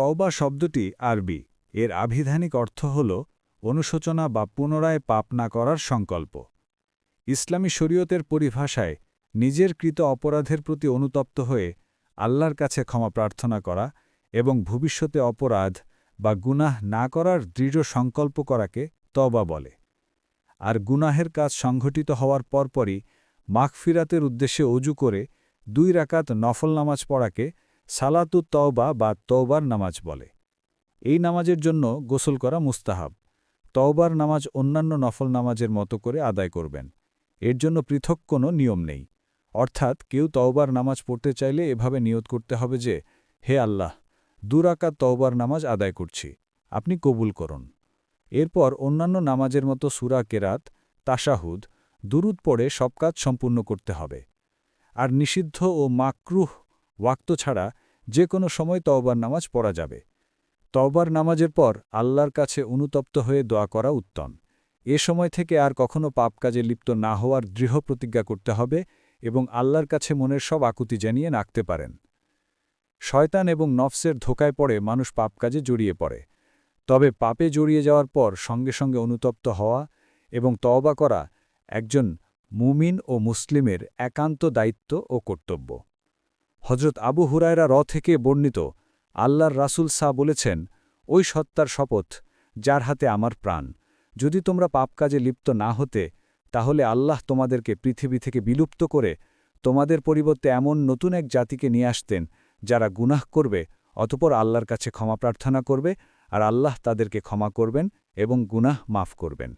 তওবা শব্দটি আরবি। এর আভিধানিক অর্থ হল অনুশোচনা বা পুনরায় পাপ না করার সংকল্প। ইসলামী শরীয়তের পরিভাষায় নিজের কৃত অপরাধের প্রতি অনুতপ্ত হয়ে আল্লাহর কাছে ক্ষমা প্রার্থনা করা এবং ভবিষ্যতে অপরাধ বা গুনাহ না করার দৃঢ় সংকল্প করাকে তবা বলে। আর গুনাহের কাজ সংঘটিত হওয়ার পরপরই মাগফিরাতের উদ্দেশ্যে অজু করে দুই রাকাত নফল নামাজ পড়াকে সালাতু তওবা বা তওবার নামাজ বলে। এই নামাজের জন্য গোসল করা মুস্তাহাব। তওবার নামাজ অন্যান্য নফল নামাজের মতো করে আদায় করবেন। এর জন্য পৃথক কোনো নিয়ম নেই। অর্থাৎ কেউ তওবার নামাজ পড়তে চাইলে এভাবে নিয়ত করতে হবে যে, হে আল্লাহ দুরাকাত তওবার নামাজ আদায় করছি। আপনি কবুল করুন। এরপর অন্যান্য নামাজের মতো সুরা কেরাত তাসাহুদ দুরুদ পড়ে সব কাজ সম্পূর্ণ করতে হবে। আর নিষিদ্ধ ও মাকরুহ ওয়াক্ত ছাড়া যে কোনো সময় তওবার নামাজ পড়া যাবে। তওবার নামাজের পর আল্লাহর কাছে অনুতপ্ত হয়ে দোয়া করা উত্তম। এ সময় থেকে আর কখনো পাপ কাজে লিপ্ত না হওয়ার দৃঢ় প্রতিজ্ঞা করতে হবে এবং আল্লাহর কাছে মনের সব আকুতি জানিয়ে নাকতে পারেন। শয়তান এবং নফসের ধোকায় পড়ে মানুষ পাপ কাজে জড়িয়ে পড়ে। তবে পাপে জড়িয়ে যাওয়ার পর সঙ্গে সঙ্গে অনুতপ্ত হওয়া এবং তওবা করা একজন মুমিন ও মুসলিমের একান্ত দায়িত্ব ও কর্তব্য। হজরত আবু হুরায়রা র থেকে বর্ণিত, আল্লাহর রাসুল সাহ বলেছেন, ওই সত্তার শপথ, যার হাতে আমার প্রাণ। যদি তোমরা পাপ কাজে লিপ্ত না হতে, তাহলে আল্লাহ তোমাদেরকে পৃথিবী থেকে বিলুপ্ত করে তোমাদের পরিবর্তে এমন নতুন এক জাতিকে নিয়ে আসতেন, যারা গুনাহ করবে, অতপর আল্লাহর কাছে ক্ষমা প্রার্থনা করবে, আর আল্লাহ তাদেরকে ক্ষমা করবেন এবং গুনাহ মাফ করবেন।